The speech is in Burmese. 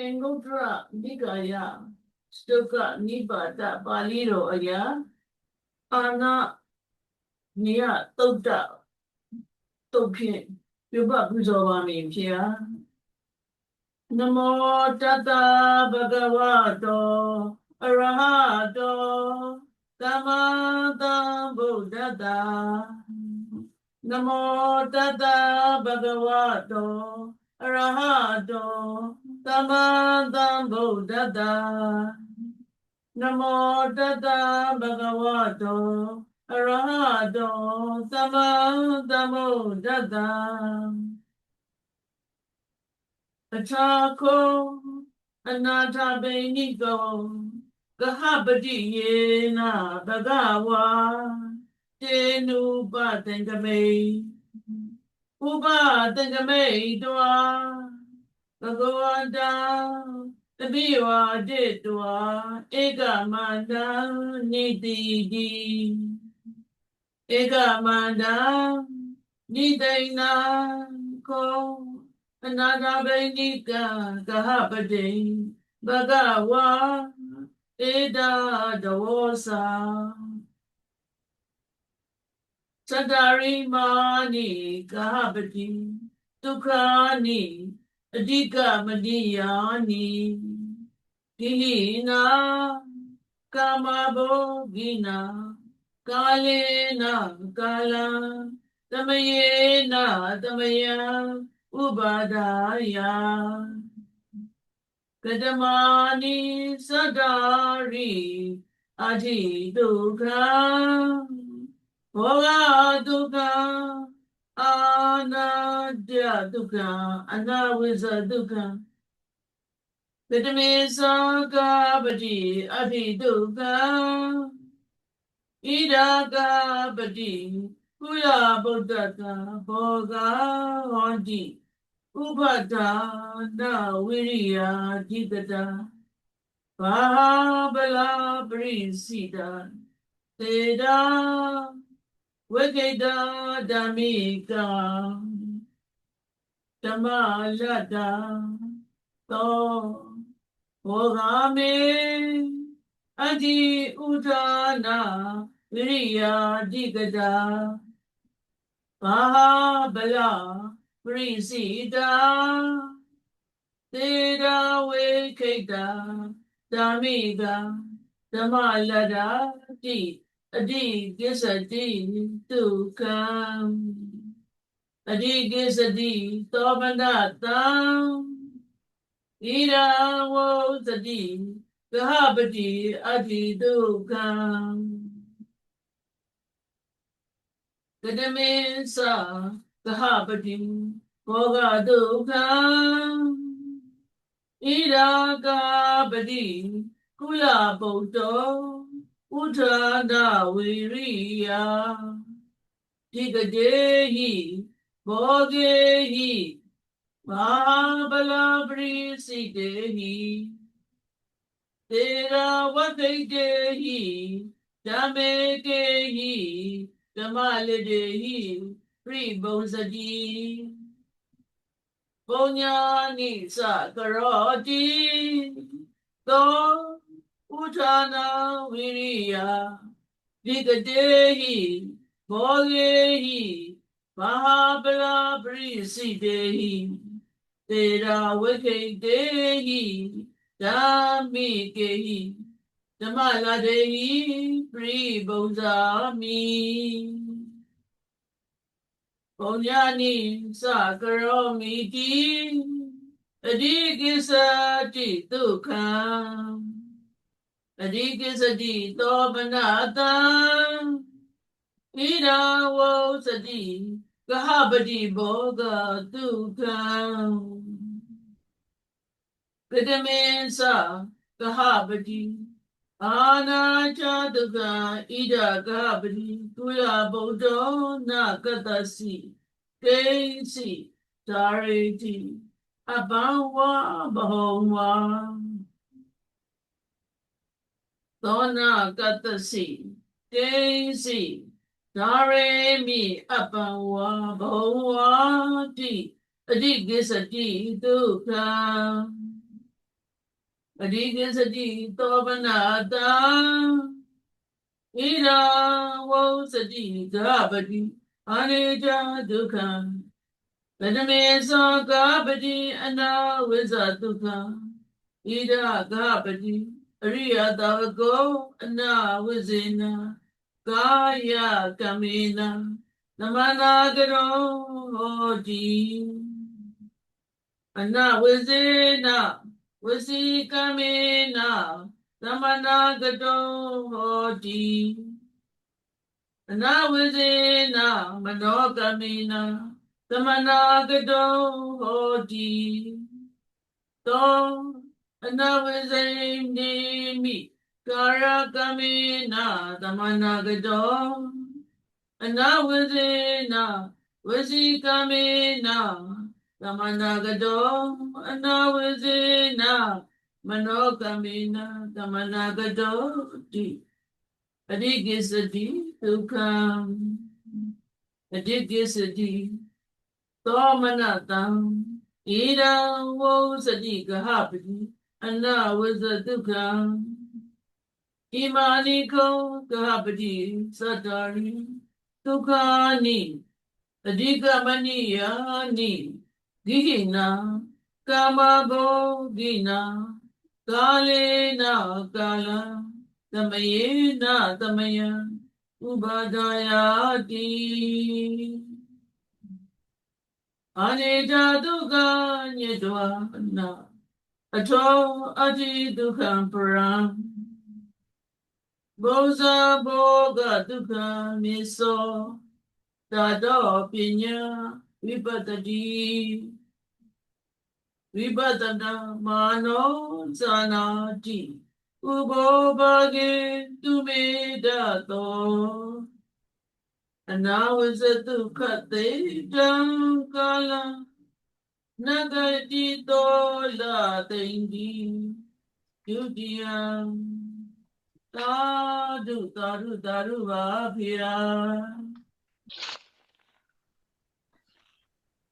အင်္ဂုတ္တရနိကာယစတုကနိပါဒပါဠိတော်အရာအာနာနိယတုတ်တတုတ်ဖြင့်ပြုပပူဇော်ပါမည်ဖေဟာနမောတတဗဂဝတောအရဟတောသမ္မာသမ္ဗုဒ္ဓတ္တနမောတတဗဂဝတော အရဟတောသမ္မာသမ္ဗုဒ္ဓတ္တနမောတတဗဂဝတောအရဟတောသမ္မာသမ္ဗုဒ္ဓတ္တအထာခောအနာထဘိနိကောကဟပတိယေနဘဂဝါတေနုပသင်္ကမေ ဥပသင်္ကမေတောဘဂဝန္တတပိဝါတိတောဧကမန္တနိတိတိဧကမန္တနိတိဏခောအနာဂဗိနိကကဟပတိဘဂဝါဧဒဒဝောစာ သတ္တရိမာနိကဟပတိဒုက္ခနိအဓိကမတိယာနိကိဟိနာကာမဘောဂိနာကာလေနာကာလံသမယေနာသမယံဥပါဒါယကတမနိသတ္တရိအထိဒုက္ခ ဘောဂဒုက္ခအာနာတဒုက္ခအနာဝိဇဒုက္ခကတမေသံ ဃပတိအထိဒုက္ခဣဒာကပတိကုလဗု ဒ္ဓတဘောဂဟောတိဥပဒါနဝိရိယဓိကတာဘာ ဥဒါနာဝိရိယဓိကတာဘာဗလာပရိစိတာသေတာဝေခိတာဓမ္မိကဓမ္မလတ္တတိအတိကိစ္စတိဒုက္ခံအတိကိစ္စတိသောမနတံဣရာဝုသတိကဟပတိအတ္တိဒုက္ခံကတမေသကဟပတိဘောဂဒုက္ခံဣရာကပတိကုလပုတ္တောဥထာဒဝိရိယဒီကတိဟိဘောဂေဟိမဟာဗလာပရိစိတေဟိသေရဝသိတေဟိဓမ္မေကေဟိဓမ္မလတေဟိပြိဘုံစတိပုညာနိသကရောတိသော ဥထာနာဝိရိယဒီကတေဟိဘောဂေဟိမဟာပလာပရိစိတေဟိသေရာဝိခိတေဟိဓမ္မိကေဟိဓမ္မလာတေဟိပရိဘုံဇာမိဘုံညာနိသကရောမိတိအဓိကိစ္စတိဒုက္ခံ အဓိကိစ္စတိသောပနာတံဣဒာဝုသတိကဟပတိဘောဂဒုက္ခံကတမေသကဟပတိအာနာချဒုက္ခဣဒကဟပတိကုလဗုဒ္ဓောနကတစီကိစီဓာရိတိအဘဝဘဟုံဝါ သောနာကတစီကိစီဓာရေမိအပံဝါဘုံဝါတိအတိကိစ္စတိဒုက္ခအဓိကစတိသောပနာတံဣဒံဝုစတိကပတိအနိจจဒုက္ခံဗဒမေသောကပတိအနာဝိဇ္ဇဒုက္ခံဣဒကပတိအ ရိယတဝကောအနာဝိဇေနကာယကမေနသမနာကရောဟောတိအနာဝိဇေနဝစီကမေနသမနာကတောဟောတိအနာဝိဇေနမနောကမေနသမနာကတောဟောတိသော အနာဝိဇေနေမိကာရကမေနသမနာကတောအနာဝိ ဇေနဝစီကမေနသမနာကတောအနာဝိဇေနမနောကမေနသမနာကတောတိအဓိကိစတိဒုက္ခံအဓိကိစတိသောမနတံဣဒံဝုစတိကဟပတိအနာဝိဇဒုက္ခံဣမာနိခောကဟပတိသတ္တရိဒုက္ခနိအဓိကမနိယာနိဂိဟိနာကာမဘုဂိနာကာလေနာကာလံသမယေနာသမယံဥပါဒာယတိအနိစ္စဒုက္ခညေတဝနာ အထောအတ္တိဒုက္ခံပရံဘောဇာဘောဂဒုက္ခမေသောတာတောပညာဝိပတ္တိဝိပဿနာမာနောဇာနာတိဥဘောဘာဂေသူမေတတောအနာဝဇတုခတေတံကာလံ နဂတိတောလာတိန်ဒီဒုတိယံသာဓုသာဓုသာဓုပါဖေယ